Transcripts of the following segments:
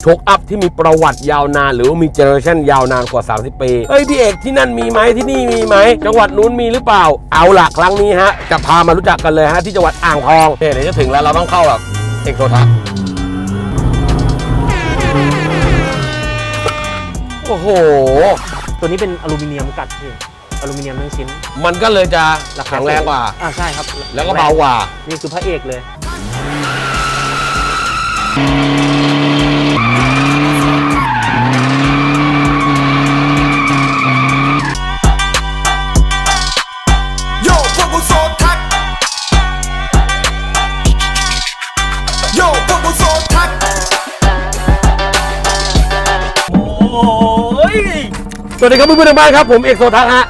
โชคอัพที่มีประวัติยาวนาน หรือว่ามีเจเนอเรชันยาวนานกว่า 30 ปีเฮ้ยพี่เอกที่นั่นมีไหมที่นี่มีไหมจังหวัดนู้นมีหรือเปล่า เอาล่ะครั้งนี้ฮะ จะพามารู้จักกันเลยฮะที่จังหวัดอ่างทองเนี่ยเดี๋ยวจะถึงแล้วเราต้องเข้าแบบเอกโซทัศน์โอ้โห ตัวนี้เป็นอลูมิเนียมกัดพี่อลูมิเนียมทั้งชิ้น มันก็เลยจะแข็งแรงกว่า อ่าใช่ครับแล้วก็เบากว่า นี่คือพระเอกเลยโย วัสดีครับเพื่อนๆทางบ้านครับผมเอกโซทัศน์ฮะ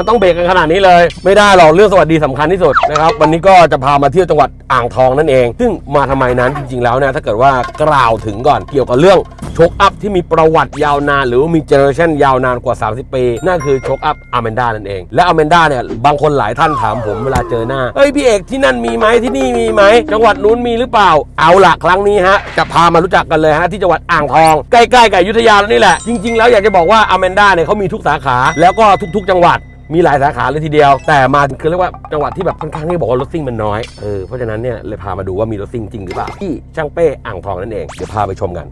มันต้องเบรกกันขนาดนี้เลย ไม่ได้หรอกเรื่องสวัสดีสำคัญที่สุดนะครับวันนี้ก็จะพามาเที่ยวจังหวัดอ่างทองนั่นเอง ซึ่งมาทำไมนั้นจริงๆแล้วเนี่ยถ้าเกิดว่ากล่าวถึงก่อนเกี่ยวกับเรื่องโชคอัพที่มีประวัติยาวนาน หรือว่ามีเจเนอเรชันยาวนานกว่า 30 ปี นั่นคือโชคอัพอแมนด้านั่นเอง และอแมนด้าเนี่ยบางคนหลายท่านถามผมเวลาเจอหน้าเฮ้ยพี่เอกที่นั่นมีไหมที่นี่มีไหมจังหวัดนู้นมีหรือเปล่า เอาละครั้งนี้ฮะจะพามารู้จักกันเลยฮะที่จังหวัดอ่างทองใกล้ๆกับยุทธยาแล้วนี่แหละจริงๆแล้วอยากจะบอกว่าอแมนดาเนี่ยเขามีทุกสาขาแล้วก็ทุก ๆ จังหวัดมีหลายสาขาเลยทีเดียว แต่มาคือเรียกว่าจังหวัดที่แบบค่อนข้างที่บอกว่ารถซิ่งมันน้อยเออเพราะฉะนั้นเนี่ยเลยพามาดูว่ามีรถซิ่งจริงหรือเปล่าที่ช่างเป้อ่างทองนั่นเองเดี๋ยวพาไปชมกัน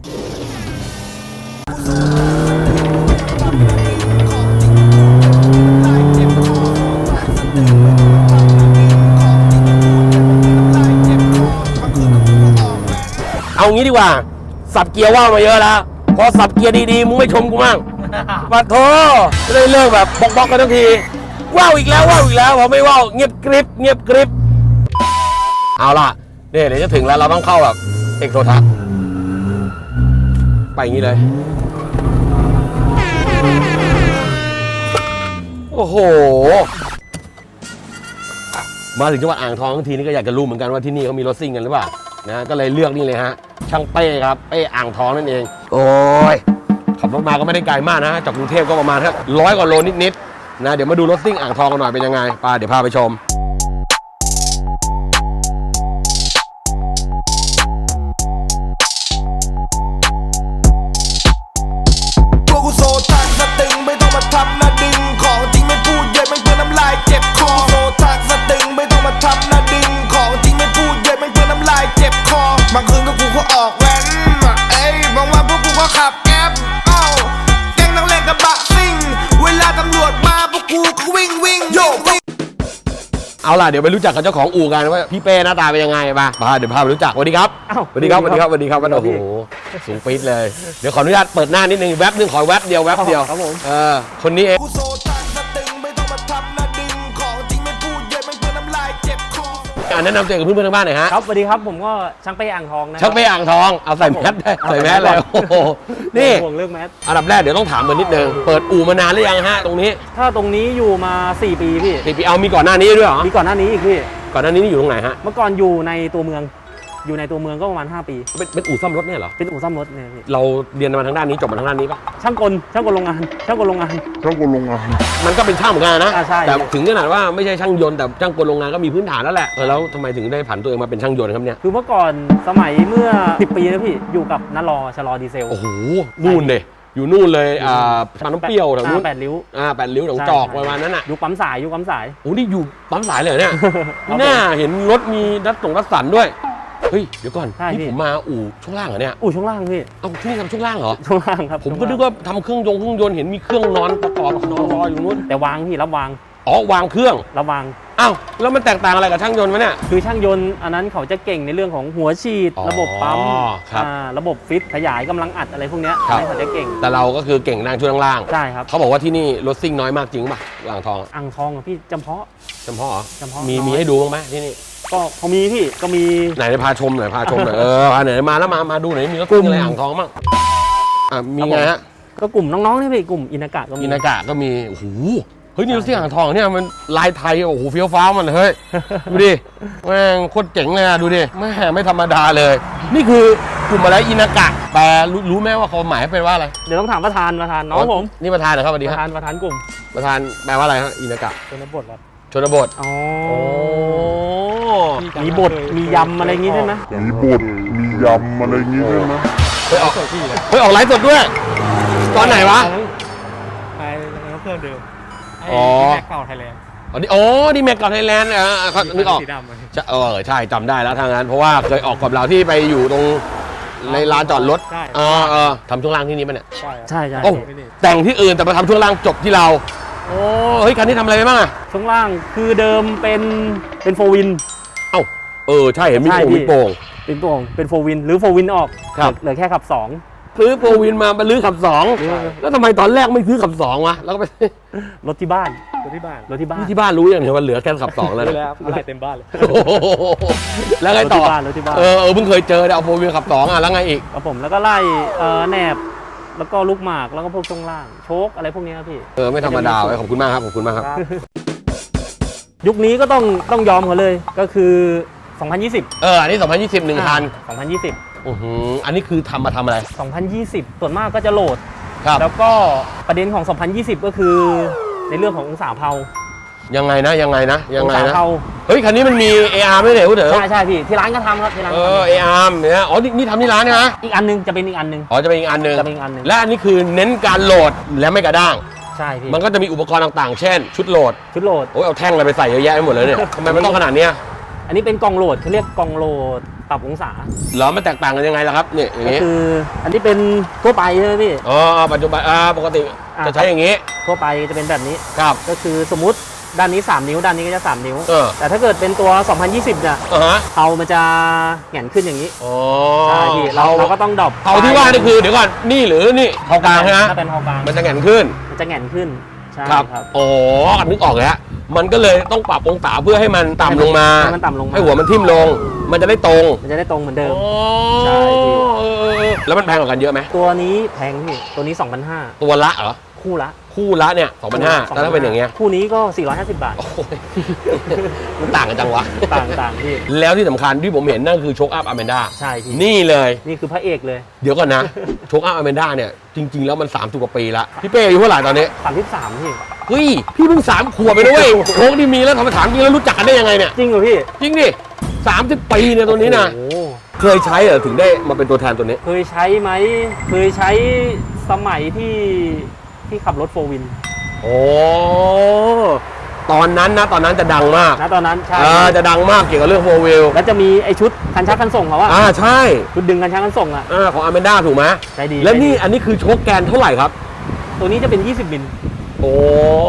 เอางี้ดีกว่า สับเกียร์ว่ามาเยอะแล้ว พอสับเกียร์ดีๆ มึงไม่ชมกูมั่ง ปัดโทจะได้เลิกแบบบอกๆกันทุกที ว้าวอีกแล้วว้าวอีกแล้วพอไม่ว้าวเงียบกริบเงียบกริบเอาล่ะเนี่ยเดี๋ยวจะถึงแล้วเราต้องเข้าแบบเอกโซทัศน์ไปอย่างนี้เลย โอ้โห มาถึงจังหวัดอ่างทองทั้งทีนี่ก็อยากจะรู้เหมือนกันว่าที่นี่เขามีรถซิ่งกันหรือเปล่านะก็เลยเลือกนี่เลยฮะ ช่างเป้ครับ เป้อ่างทองนั่นเอง โอ้ย ขับรถมาก็ไม่ได้ไกลมากนะจากกรุงเทพก็ประมาณแค่ร้อยกว่าโลนิดๆนะเดี๋ยวมาดูรถซิ่งอ่างทองกันหน่อยเป็นยังไงไป้าเดี๋ยวพาไปชม เอาล่ะเดี๋ยวไปรู้จักกับเจ้าของอู่กันว่าพี่เป้หน้าตาเป็นยังไงมาพาเดี๋ยวพาไปรู้จักสวัสดีครับอ้าวสวัสดีครับสวัสดีครับสวัสดีครับสวัสดีครับโอ้โหสูงปี๊ดเลย เดี๋ยวขออนุญาตเปิดหน้านิดนึงแวบนึงขอแวบเดียวแวบเดียวครับผม เออคนนี้เอง กูโซทักสตึง ออะแนะนำตัวเองกับเพื่อนๆทางบ้านหน่อยฮะครับสวัสดีครับผมก็ช่างเป้อ่างทองนะช่างเป้อ่างทองเอาใส่แมสได้เอาใส่ใส่แมแมสสเลยก่อนโอ้โหนี่ห่วงเรื่องแมสอันดับแรกเดี๋ยวต้องถามมันนิดนึงเปิดอู่มานานหรือยังฮะตรงนี้ถ้าตรงนี้อยู่มา 4 ปีพี่ปีปีเอามีก่อนหน้านี้ด้วยเหรอมีก่อนหน้านี้อีกพี่ ก่อนหน้านี้นี่อยู่ตรงไหนฮะเมื่อก่อนอยู่ในตัวเมือง อยู่ในตัวเมืองก็ประมาณ 5 ปี เป็นเป็นอู่ซ่อมรถเนี่ยเหรอ เป็นอู่ซ่อมรถเนี่ยพี่เราเรียนมาทางด้านนี้จบมาทางด้านนี้ปะช่างกลช่างกลโรงงานช่างกลโรงงานมันก็เป็นช่างเหมือนกันนะอ่าใช่ แต่ถึงขนาดว่าไม่ใช่ช่างยนต์แต่ช่างกลโรงงานก็มีพื้นฐานแล้วแหละเออแล้วทำไมถึงได้ผันตัวเองมาเป็นช่างยนต์ครับเนี่ยคือเมื่อก่อนสมัยเมื่อ 10 ปีนะพี่อยู่กับนารอชะลอดีเซลโอ้โหนู่นเลยอยู่นู่นเลยอ่าปานน้ำเปรี้ยวแถวนู้นอ่าแปดริ้ว อ่าแปดริ้วหนองจอกใช่ ประมาณนั้นอะอยู่ปั๊มสายอยู่ปั๊มสาย โอ้นี่อยู่ปั๊มสายเลยเหรอเนี่ย ครับหน้าเห็นรถมีรัดส่งรัดสันด้วย เฮ้ยเดี๋ยวก่อนใช่นี่พี่ผมมาอู่ช่วงล่างเหรอเนี่ยอู่ช่วงล่างพี่เอ้าที่นี่ทำช่วงล่างเหรอช่วงล่างครับผมก็ช่นึวกงล่างว่าทำเครื่องยนต์เครื่องยนต์เห็นมีเครื่องนอนประกอบนอนรออยู่นู้นแต่วางพี่รับวางอ๋อวางเครื่องรับวาง อ้าวแล้วมันแตกต่างอะไรกับช่างยนต์ไหมเนี่ย คือช่างยนต์อันนั้นเขาจะเก่งในเรื่องของหัวฉีด อ๋อระบบปั๊มครับอ่าระบบฟิตขยายกำลังอัดอะไรพวกเนี้ยครับให้เขาจะเก่งแต่เราก็คือเก่งนางช่วงล่าง ใช่ครับเขาบอกว่าที่นี่รถซิ่งน้อยมากจริงป่ะอ่างทองอะอ่างทองอะพี่จำเพาะจำเพาะเหรอจำเพาะมีน้อยมีให้ดูบ้างไหมที่นี่ ก็พอมีพี่ก็มี ไหนพาชมหน่อยพาชมหน่อยเออพาไหนมาแล้วมามาดูหน่อยมีรถซิ่งอะไรอ่างทองบ้างอะมีไงฮะก็กลุ่มน้องๆนี่พี่กลุ่มอินากะก็มีอินากะก็มีโอ้โหเฮ้ยนี่รถซิ่งอ่างทองเนี่ยมันลายไทยโอ้โหเฟี้ยวฟ้าวมันเลยเฮ้ยดูดิแม่งโคตรเจ๋งเลยอะดูดิแม่ไม่ธรรมดาเลย นี่คือกลุ่มอะไรอินากะแปลรู้รู้ไหมว่าเขาหมายเป็นว่าอะไรเดี๋ยวต้องถามประธานประธานน้องผมนี่ประธานเหรอครับสวัสปดีระคธารับนประธานกลุ่มประธานแปลว่าอะไรฮะอินากะเป็นบทครับ ชนบท อ๋อโอ้มีบทมียำอะไรอย่างงี้ด้วยนะมีบทมียำอะไรอย่างงี้ด้วยนะอไปออกสดพี่เลยไปออกไลฟ์สดด้วย ตอนไหนวะ ไปแล้วเครื่องเดิมไอ้อ๋อ แม็กเก่าไทยแลนด์อ๋อนี่โอ้นี่แม็กกับไทยแลนด์อะเขานึกออกสีดำเลยจะเออใช่จำได้แล้วทางนั้น เพราะว่าเคยออกกับเราที่ไปอยู่ตรงในลานจอดรถใช่เออเออทำช่วงล่างที่นี่ปะเนี่ย ใช่ใช่ใช่โอ้ แต่งที่อื่นแต่มาทำช่วงล่างจบที่เรา โอ้เฮ้ยคันนี้ทำอะไรไปบ้างอะช่วงล่างคือเดิมเป็นเป็นโฟวิน เอ้าเออใช่เห็นมีใช่โป่งพี่ มีโป่ง เป็นโป่งเป็นโฟวินหรือโฟวินออกครับ เหลือแค่ขับสอง ซื้อโปรวินมามาลื้อขับสองใช่แล้วทำไมตอนแรกไม่ซื้อขับสองวะแล้วก็ไป รถที่บ้านรถที่บ้านรถที่บ้านที่บ้านรู้อย่างเดียวว่าเหลือแค่ขับสองแล้วรู้นะแล้วอะไรเต็มบ้านเลย โอ้โหแล้วไงรถต่อที่บ้านรถที่บ้าน เออเออเพิ่งเคยเจอเนี่ยเอาโปรวินขับสองอะแล้วไงอีก ครับผมแล้วก็ไล่เอ่อแหนบ แล้วก็ลูกหมากแล้วก็พวกช่วงล่าง โชคอะไรพวกนี้ครับพี่เออไม่ธรรมดาเว้ยขอบคุณมากครับขอบคุณมากครับ ยุคนี้ก็ต้องต้องยอมเขาเลยก็คือ 2020 เอออันนี้ 2020หนึ่งคัน2020 อื้อหืออันนี้คือทำมาทำอะไร 2020 ส่วนมากก็จะโหลด ครับ แล้วก็ประเด็นของ 2020 ก็คือในเรื่องขององศาเผา ยังไงนะยังไงนะยังองไงศานะเผาเฮ้ยคันนี้มันมี AR ไม่เหนวเถอะใช่ใช่พี่ที่ร้านก็ทำครับที่ร้านเอก็ทอ AR เนี่ยอ๋อนี่นี่ทำที่ร้านนะำอีกอันหนึงจะเป็นอีกอันหนึง อ๋อจะเป็นอีกอันหนึ่งจะเป็นอีกอันหนึ่ง และอันนี้คือเน้นการโหลดและไม่กระด้าง ใช่พี่มันก็จะมีอุปกรณ์ต่างๆ เช่น ชุดโหลดชุดโหลด โอ้ยเอาแท่งอะไรไปใส่เยอะแยะไปหมดเลยเนี่ยทำไมมันต้องขนาดเนี้ยอันนี้เป็นกล่องโหลดเขาเรียกกล่องโหลดปรับองศา เหรอมันแตกต่างกันยังไงล่ะครับเนี่ยอย่างก็งี้คืออันนี้เป็นทั่วไปใช่ไหมพี่ อ๋อปัจจุบันอ่าปกติอ่า จะใช้อย่างงี้ทั่วไปจะเป็นแบบนี้ ครับ ก็คือสมมติ ด้านนี้ 3 นิ้ว ด้านนี้ก็จะ 3 นิ้ว เออ แต่ถ้าเกิดเป็นตัว 2020 เนี่ยอ่าฮะเผามันจะแหงนขึ้นอย่างนี้อ๋อใช่พี่เราเราก็ต้องดรอปเผาที่ว่านี่คือเดี๋ยวก่อนนี่หรือนี่เผากลางใช่ไหมถ้าเป็นเผากลางมันจะแหงนขึ้นมันจะแหงนขึ้นใช่ครับครับอ๋อนึกออกแล้วมันก็เลยต้องปรับองศาเพื่อให้มันต่ำลงมาให้มันต่ำลงมาให้หัวมันทิ่มลง มันจะได้ตรง มันจะได้ตรงเหมือนเดิมอ๋อใช่พี่เออเออเออแล้วมันแพงกว่ากันเยอะไหมตัวนี้แพงพี่ตัวนี้ตัวละเหรอ2,500คู่ละ คู่ละเนี่ยสองพันห้าแล้วถ้าเป็นอย่างเงี้ย คู่นี้ก็ 450 บาท โอ้ยมันต่างกันจังวะ ต่างต่างพี่ แล้วที่สำคัญที่ผมเห็นนั่นคือโชคอัพอเมนดาใช่พี่ นี่เลย นี่คือพระเอกเลย เดี๋ยวก่อนนะโชคอัพอเมนดาเนี่ย จริง ๆ แล้วมัน30กว่าปีละพี่เป้อายุเท่าไหร่ตอนนี้ 33 พี่ เฮ้ย พี่เพิ่งสามขวบไปด้วยโชคนี่มีแล้วทำไมถามจริงแล้วรู้จักกันได้ยังไงเนี่ย จริงเหรอพี่จริงดิสามสิบปีเนี่ยตัวนี้นะ โอ้โหเคยใช้เหรอถึงได้มาเป็นตัวแทนตัวนี้ เคยใช้ไหม เคยใช้สมัยที่ ที่ขับรถโฟวินโอ้ตอนนั้นนะตอนนั้นจะดังมากนะตอนนั้นใช่เออจะดังมากเกี่ยวกับเรื่องโฟวิลแล้วจะมีไอชุดคันชักคันส่งเขาอะอ่าใช่ชุดดึงคันชักคันส่งอะอ่าของอเมนดาถูกไหมใจดีแล้วนี่ใจดีอันนี้คือโชคแกนเท่าไหร่ครับ ตัวนี้จะเป็น 20มิลโอ้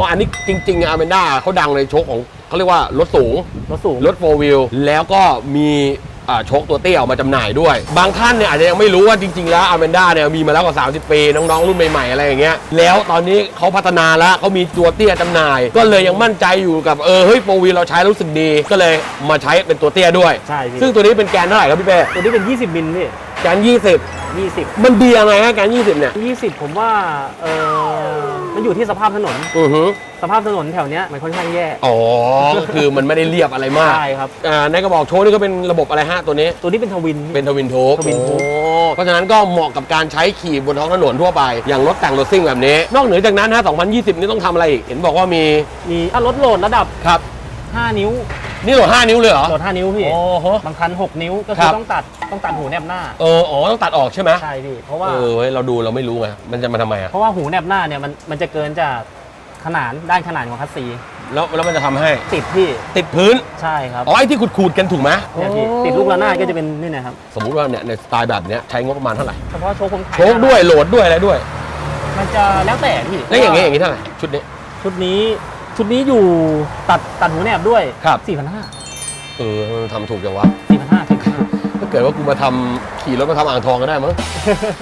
อันนี้จริงๆอเมนด้าเขาดังในโชคของเขาเรียกว่ารถสูง รถสูงรถโฟวิลแล้วก็มีอ่า โชคตัวเตี้ยออกมาจำหน่ายด้วย บางท่านเนี่ยอาจจะยังไม่รู้ว่าจริงๆแล้วอเมนด้าเนี่ยมีมาแล้วกว่า 30 ปี น้องๆ รุ่นใหม่ๆ อะไรอย่างเงี้ยแล้วตอนนี้เขาพัฒนาแล้วเขามีตัวเตี้ยจำหน่าย ก็เลยยังมั่นใจอยู่กับเออเฮ้ยโฟวิลเราใช้แล้วรู้สึกดีก็เลยมาใช้เป็นตัวเตี้ยด้วย ใช่พี่ซึ่งตัวนี้เป็นแกนเท่าไหร่ครับพี่เป้ตัวนี้เป็น 20มิลพี่แกน20 20 มันดียังไงฮะแกน20เนี่ย20 ผมว่าเออ มันอยู่ที่สภาพถนน อือฮึสภาพถนนแถวเนี้ยมันค่อนข้างแย่ อ๋อ ก็คือมันไม่ได้เรียบอะไรมากใช่ครับ อ่าในกระบอกโชว์นี่ก็เป็นระบบอะไรฮะตัวนี้ ตัวนี้เป็นทวิน เป็นทวินโทบทวินโทป เพราะฉะนั้นก็เหมาะกับการใช้ขี่บนท้องถนนทั่วไป อย่างรถแต่งรถซิ่งแบบนี้ นอกเหนือจากนั้นฮะ2020 นี่ต้องทำอะไรอีก เห็นบอกว่ามี มีถ้ารถโหลดระดับ ครับ 5 นิ้ว นี่โหลด5นิ้วเลยเหรอ โหลด5นิ้วพี่ โอ้โห บางคัน 6 นิ้วก็คคืรัอบ ต้องตัดต้องตัดหูแนบหน้า เอออ๋อต้องตัดออกใช่ไหมใช่พี่ เพราะว่า เออเว้ยเราดูเราไม่รู้ไงมันจะมาทำไมอะเพราะว่าหูแนบหน้าเนี่ยมันมันจะเกินจากขนาดด้านขนาดของคัสซีแล้วแล้วมันจะทำให้ติดพี่ติดพื้นใช่ครับอ๋อไอ้ที่ขูดๆกันถูกไหมเนี่ยพี่ติดลูกระนาดก็จะเป็นนี่นะครับสมมุติว่าเนี่ยในสไตล์แบบเนี้ยใช้งบประมาณเท่าไหร่เฉพาะโชว์ผมขายโชคด้วยโหลดด้วยอะไรด้วย มันจะแล้วแต่พี่แล้วอย่างเงี้ยอย่างงี้เท่าไหร่ชุดนี้ชุดนี้ ชุดนี้อยู่ตัดตัดหูแนบด้วยครับสี่พันห้าเออทำถูกจังวะสี่พันห้าสี่พันห้าถ้าเกิดว่ากูมาทำขี่รถมาทำอ่างทองก็ได้มั้ง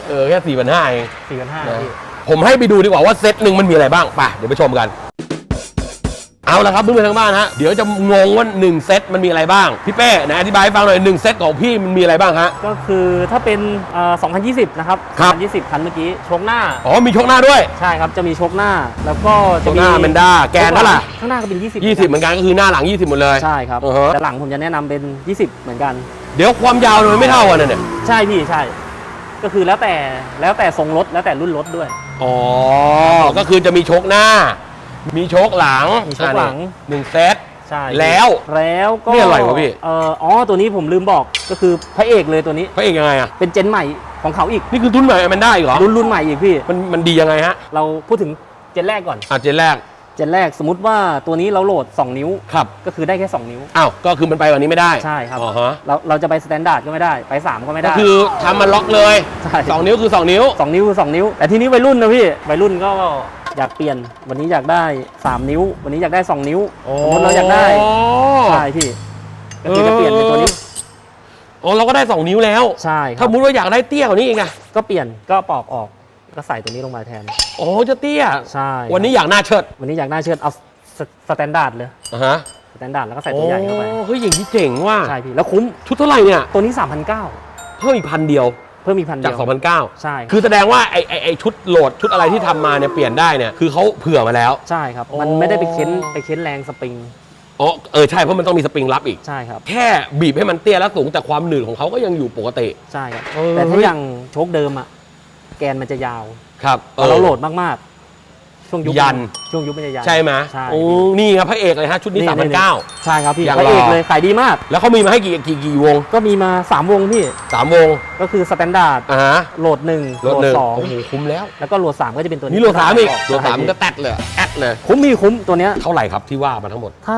เออ แค่สี่พันห้าเองสี่พันห้านะพี่ผมให้ไปดูดีกว่าว่าเซตหนึ่งมันมีอะไรบ้าง ไป เดี๋ยวไปชมกัน เอาละครับเพื่อนๆทางบ้านฮะเดี๋ยวจะงงว่า1เซตมันมีอะไรบ้างพี่เป้ไหนอธิบายให้ฟังหน่อย1เซตของพี่มันมีอะไรบ้างฮะ ก็คือถ้าเป็นเอ่อ2020 นะครับ ครับ 2020 คันเมื่อกี้ โชคหน้า อ๋อมีชกหน้าด้วย ใช่ครับ จะมีโชคหน้า แล้วก็ชจะกมีหน้าแมนด้าแกนเท่าไหร่ ข้างหน้าก็เป็น 20 20 เหมือนกันก็คือหน้าหลัง 20 หมดเลย ใช่ครับ อือฮะ แต่หลังผมจะแนะนำเป็น 20 เหมือนกัน เดี๋ยวความยาวมันไม่เท่ากันนะเนี่ยใช่พี่ ใช่ ก็คือแล้วแต่ แล้วแต่ทรงรถ แล้วแต่รุ่นรถด้วย อ๋อก็คือจะมีชกหน้า มีชกหลังมีโชคหลัง อะนี่หนึ่งเซต ใช่แล้วแล้วก็นี่อะไรวะพี่ เอ่ออ๋อตัวนี้ผมลืมบอกก็คือพระเอกเลยตัวนี้ พระเอกยังไงอะ เป็นเจนใหม่ของเขาอีกนี่คือทุนใหม่มันได้เหรอ รุ่นรุ่นใหม่อีกพี่ มันมันดียังไงฮะเราพูดถึงเจนแรกก่อน อะเจนแรกเจนแรกสมมติว่าตัวนี้เราโหลด 2 นิ้ว ครับก็คือได้แค่ 2 นิ้ว อ้าวก็คือมันไปวันนี้ไม่ได้ใช่ครับ อ๋อฮะเราเราจะไปสแตนดาร์ดก็ไม่ได้ไป 3 ก็ไม่ก็ได้ คือทำมันล็อกเลยใช่ สองนิ้วคือสองนิ้วสองนิ้วคือสองนิ้ว แต่ทีนี้วัยรุ่นนะพี่วัยรุ่นก็ อยากเปลี่ยนวันนี้อยากได้ 3 นิ้ว วันนี้อยากได้ 2 นิ้วสมมติเราอยากได้อ๋อใช่พี่ก็คือจะเปลี่ยนเป็นตัวนี้อ๋อเราก็ได้สองนิ้วแล้วใช่คถ้ารับมุติว่าอยากได้เตี้ยกว่านี้อีกอะก็เปลี่ยนก็ปอกออกก็ใส่ตัวนี้ลงมาแทนอ๋อจะเตี้ยใช่วันนี้อยากหน้าเชิด วันนี้อยากได้เชิดเอาสสแตนดาร์ดเลยอะฮะสแตนดาร์ดแล้วก็ใส่ตัวใหญ่เข้าไปโอ้เฮ้ยอย่างนี้เจ๋งว่ะใช่พี่แล้วคุ้มชุดเท่าไหร่เนี่ยตัวนี้3,900เพิ่มอีกพันเดียวเพิ่มอีกพันเดีจาก ยว2,900ใช่คือแสดงว่าไอ้ไอ้ไอ้ชุดโหลดชุดอะไรที่ทำมาเนี่ยเปลี่ยนได้เนี่ยคือเขาเผื่อมาแล้ว ใช่ครับโอ้มันไม่ได้ไปเค้นไปเค้นแรงสปริงอ๋อเออใช่เพราะมันต้องมีสปริงรับอีก ใช่ครับ แค่บีบให้มันเตี้ยและสูงแต่ความหนืดของเขาก็ยังอยู่ปกติ ใช่ครับ เออแต่ถ้าอย่างโชคเดิมอะแกนมันจะยาวครับพอเราโหลดมากๆ ช่วงยุบยัน ช่วงยุบมันจะยันใช่ไหมใช่โอ้นี่ครับพระเอกเลยฮะชุดนี้นี่สามพันเก้าใช่ครับพี่อย่างพระเอกหล่อเลยขายดีมาก แล้วเขามีมาให้กี่กี่กี่วง ก็มีมา 3 วงพี่สามวง ก็คือสแตนดาร์ดอ่าฮะโหลดหนึ่งโหลดหนึ่งสองโอ้โหคุ้มแล้ว แล้วก็โหลดสามก็จะเป็นตัวนี้นี่โหลดสามอีกโหลดใช่สามพี่ก็แตดเลยแอดเลยคุ้มมีคุ้มตัวเนี้ยเท่าไหร่ครับที่ว่ามาทั้งหมดถ้า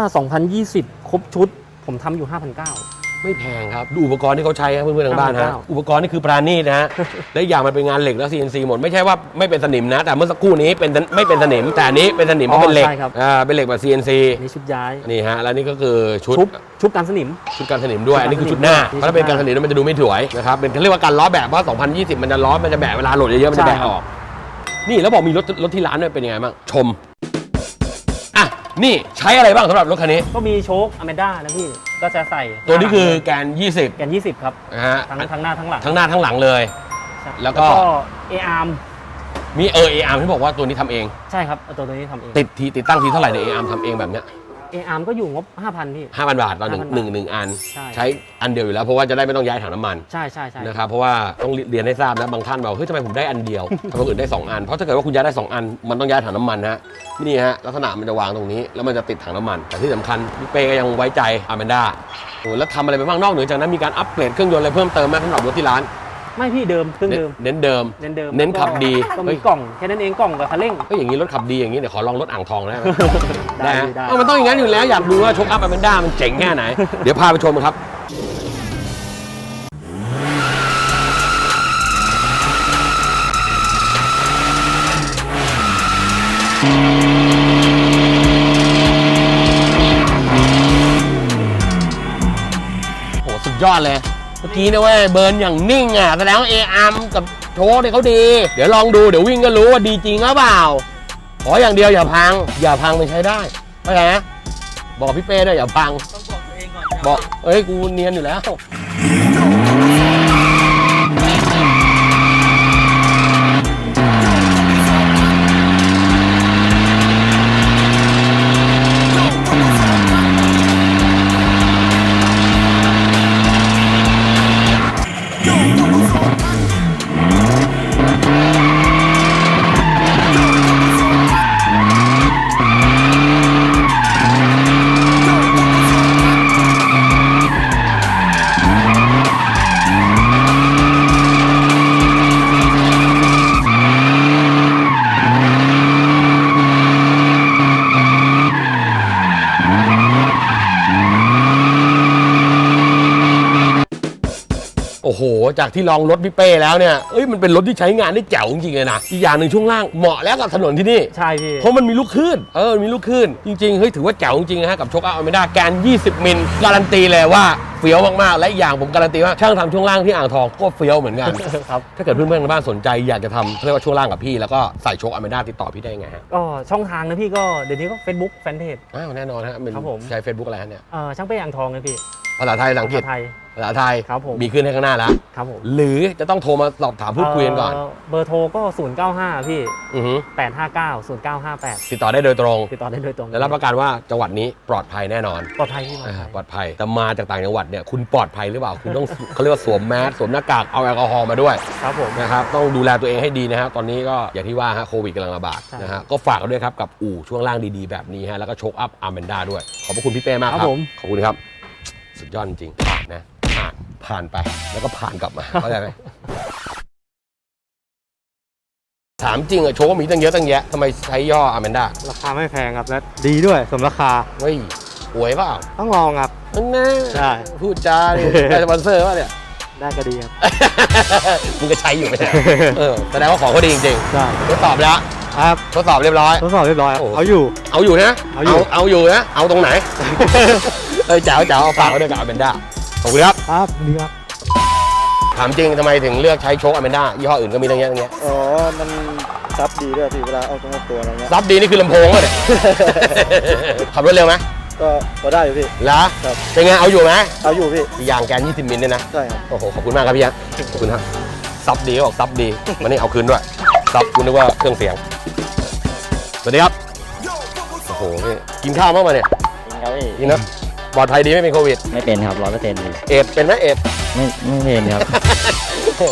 2020 ครบชุดผมทำอยู่5,900 ไม่แพงครับ ดูอุปกรณ์ที่เขาใช้ครับเพื่อนๆทางบ้านฮะ5,900อุปกรณ์นี่คือปราณีตนะฮะและอีกอย่างมันเป็นงานเหล็กและ CNC หมดไม่ใช่ว่าไม่เป็นสนิมนะ แต่เมื่อสักครู่นี้เป็นไม่เป็นสนิมแต่อันนี้เป็นสนิมเพราะเป็นเหล็กใช่ครับ อ่าเป็นเหล็กแบบ CNC อันนี้ชุดย้ายนี่ฮะแล้วนี่ก็คือชุด ชุบชุบกันสนิม ชุดการสนิมด้วยชุดการอันนี้คือชุดหน้าสนิมเพราะถ้าเป็นการสนิมแล้วมันจะดูไม่สวยนะครับ เป็นเขาเรียกว่าการล้อแบบว่า 2020 มันจะล้อ มันจะแบะเวลาโหลดเยอะๆ มันจะแบะใช่ครับออก นี่แล้วบอกมีรถรถที่ร้านด้วยเป็นยังไงบ้าง ชม อะ นี่ใช้อะไรบ้างสำหรับรถคันนี้ ก็มีโชคอเมด้านะพี่ ก็จะใส่ตัวนี้คือแกน 20แกน 20 ครับนะฮะทั้งทั้งหน้าทั้งหลังทั้งหน้าทั้งหลังเลย แล้วก็เออาร์มมีเออเออาร์ที่บอกว่าตัวนี้ทำเอง ใช่ครับเอาตัวนี้ทำเองติดทีติดตั้งทีเท่าไหร่ในเออาร์ทำเองแบบเนี้ย เออาร์มก็อยู่งบ 5,000 พี่ ห้าพันบาทต่อหนึ่ง5,000หนึ่งหนึ่งอัน ใช่ ใช้อันเดียวอยู่แล้ว เพราะว่าจะได้ไม่ต้องย้ายถังน้ำมันใช่ใช่ใช่นะครับเพราะว่าต้องเรียนให้ทราบนะบางท่านบอกเฮ้ยทำไมผมได้อันเดียว ทำไมคนอื่นได้2อันเพราะถ้าเกิดว่าคุณย้ายได้2อันมันต้องย้ายถังน้ำมันนะฮะนี่ฮะลักษณะมันจะวางตรงนี้แล้วมันจะติดถังน้ำมัน แต่ที่สำคัญพี่เป้ก็ยังไว้ใจอาแมนด้าโอ้แล้วทำอะไรไปบ้างนอกเหนือจากนั้นมีการอัปเกรดเครื่องยนต์อะไรเพิ่มเติมไหมสำหรับรถที่ร้าน ไม่พี่เดิมเครื่องเดิม เน้นเดิม เน้นเดิมเน้นขับดีก็เฮ้มีย กล่องแค่นั้นเองกล่องกับคันเร่ง ก็อย่างนี้รถขับดีอย่างนี้เดี๋ยวขอลองรถอ่างทองได้ไหม ได้ฮะได้ เอ้ามันต้องอย่างนั้นอยู่แล้วอยากดูว่าชกอัพอแมนด้ามันเจ๋งแค่ไหน เดี๋ยวพาไปชมครับ โหสุดยอดเลย เมื่อกี้นะเว้ยเบิร์นอย่างนิ่งอะแสดงว่าเออาร์มกับโชว์เนี่ยเขาดี เดี๋ยวลองดูเดี๋ยววิ่งก็รู้ว่าดีจริงหรือเปล่าขออย่างเดียวอย่าพัง อย่าพังมันใช้ได้เข้าใจไหมบอกพี่เป้ด้วยอย่าพังต้องบอกตัวเองก่อน บอกเอ้ยกูเนียนอยู่แล้ว จากที่ลองรถพี่เป้แล้วเนี่ยเอ้ยมันเป็นรถที่ใช้งานได้แจ๋วจริงๆเลยนะอีกอย่างหนึ่งช่วงล่างเหมาะแล้วกับถนนที่นี่ ใช่พี่ เพราะมันมีลูกคลื่นเออมีลูกคลื่นจริงๆเฮ้ยถือว่าแจ๋วจริงๆนะฮะกับโชคอัพอเมด้าแกน 20 มิลการันตีเลยว่าเฟี้ยวมากๆ และอีกอย่างผมการันตีว่าช่างทำช่วงล่างที่อ่างทองก็เฟี้ยวเหมือนกัน ครับ ถ้าเกิดเพื่อนๆในบ้านสนใจอยากจะทำเขาเรียกว่าช่วงล่างกับพี่แล้วก็ใส่โชคอเมด้าติดต่อพี่ได้ยังไงฮะก็ช่องทางนะพี่ก็เดี๋ยวนี้ก็ Facebook แฟนเพจอ้าวแน่นอนฮะเป็นครับผม ใช้ Facebook อะไรฮะเนี่ยเอ่อช่างเป้อ่างทองนะพี่ภาษาไทยภาษาอังกฤษภาษาไทย ภภาษาไทยครับผมมีขึ้นให้ข้างหน้าแล้วครับผมหรือจะต้องโทรมาสอบถามพูดคุยกันก่อนเเบอร์โทรก็ 095 พี่อือหือ859 0958 ติดต่อได้โดยตรง ติดต่อได้โดยตรงและรับประกันว่าจังหวัดนี้ปลอดภัยแน่นอน ปลอดภัยพี่ปลอดอ่าภัยปลอดภัยแต่มาจากต่างจังหวัดเนี่ยคุณปลอดภัยหรือเปล่า คุณต้อง เขาเรียกว่าสวมแมสสวมหน้ากากเอาแอลกอฮอล์มาด้วยครับผม นะครับต้องดูแลตัวเองให้ดีนะฮะตอนนี้ก็อย่างที่ว่าฮะโควิดกำลังระบาดใช่ นะฮะก็ฝากกันด้วยครับกับอู่ช่วงล่างดีๆแบบนี้ฮะแล้วก็โชคอัพอาร์เมนด้าด้วยขอบพระคุณพี่เป้มากคครัรับบผมขอบคุณครับ สุดยอดจริงผ่านนะ ผ่านผ่านไปแล้วก็ผ่านกลับมาเข้าใจไหมถามจริงอะโชว์มีตั้งเยอะตั้งแยะทำไมใช้ย่ออาร์เมนด้าราคาไม่แพงครับและดีด้วยสมราคาเฮ้ยหวยเปล่าต้องลองครับนั่นแน่ใช่พูดจาดิได้สปอนเซอร์ป่ะเนี่ยได้ก็ดีครับมึงก็ใช้อยู่ไหมเนี่ยเออแสดงว่าของเขาดีจริงใช่ๆทดสอบแล้วครับทดสอบเรียบร้อยทดสอบเรียบร้อยครับโอ้เอาอยู่ เอาอยู่นะเอาอยู่เอาอยู่นะเอาตรงไหนเอ้ยจ๋าจ๋าเอาฝากไว้ด้วยกับอาเมนด้าข อบคุณครับ ครับดีครับ ถามจริงทำไมถึงเลือกใช้โชคอาเมนด้ายี่ห้ออื่นก็มีตั้งเยอะตั้งแยะอ๋อ มันซับดีด้วยพี่เวลาเอาตรงตัวอะไรเงี้ยซับดีนี่คือลำโพงวะเนี่ย ขับรถเร็วไหมก็พอได้อยู่พี่เหรอครับเป็นไงเอาอยู่ไหมเอาอยู่พี่อีกอย่างแกน20มิลเนี่ยนะใช่ครับโอ้โหขอบคุณมากครับพี่ฮะขอบคุณครับซับดีเขาบอกซับดีวันนี้เอาคืนด้วยซับคุณนึกว่าเครื่องเสียงสวัสดีครับโอ้โหพี่กินข้าวบ้างมาเนี่ยจริงครับพี่กินนะป ลอดภัยดีไม่เป็นโควิด ไม่เป็นครับร้อยเปอร์เซ็นต์พี่เอดเป็นไหมเอดไม่ไม่เป็นครับ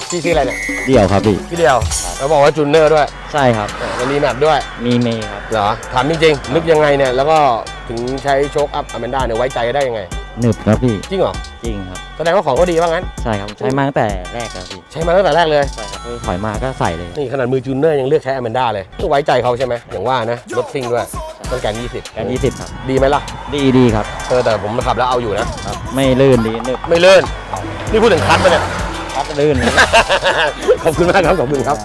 พี่ชื่ออะไรเนี่ยเดี่ยวครับพี่พี่เดียวแล้วบอกว่าจูนเนอร์ด้วยใช่ครับอะวันนี้แมทด้วยมีเมย์ครับ เหรอถามจริงๆนึกยังไงเนี่ยแล้วก็ถึงใช้โชคอัพอแมนด้าเนี่ยไว้ใจได้ยังไงหนึบครับพี่จริงเหรอจริงครับแสดงว่าของก็ดีว่างั้น ใช่ครับใช้มาตั้งแต่แรกแล้วพี่ใช้มาตั้งแต่แรกเลย ใช่ครับคือถอยมาก็ใส่เลยนี่ขนาดมือจูนเนอร์ยังเลือกใช้อแมนด้าเลยต้องไว้ใจเขาใช่ไหมอย่างว่านะรถซิ่งด้วย ต้องแกน20การยี่สิบครับ ดีไหมล่ะ ดีดีครับ เออแต่ผมขับแล้วเอาอยู่นะครับไม่ลื่นดีหนึบไม่เลื่อนนี่พูดถึงคัดปะเนี่ย ครับลื่น ขอบคุณมากครับ ขอบคุณครับ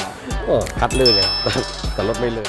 โอ้คัดลื่นเลยแต่รถไม่ลื่น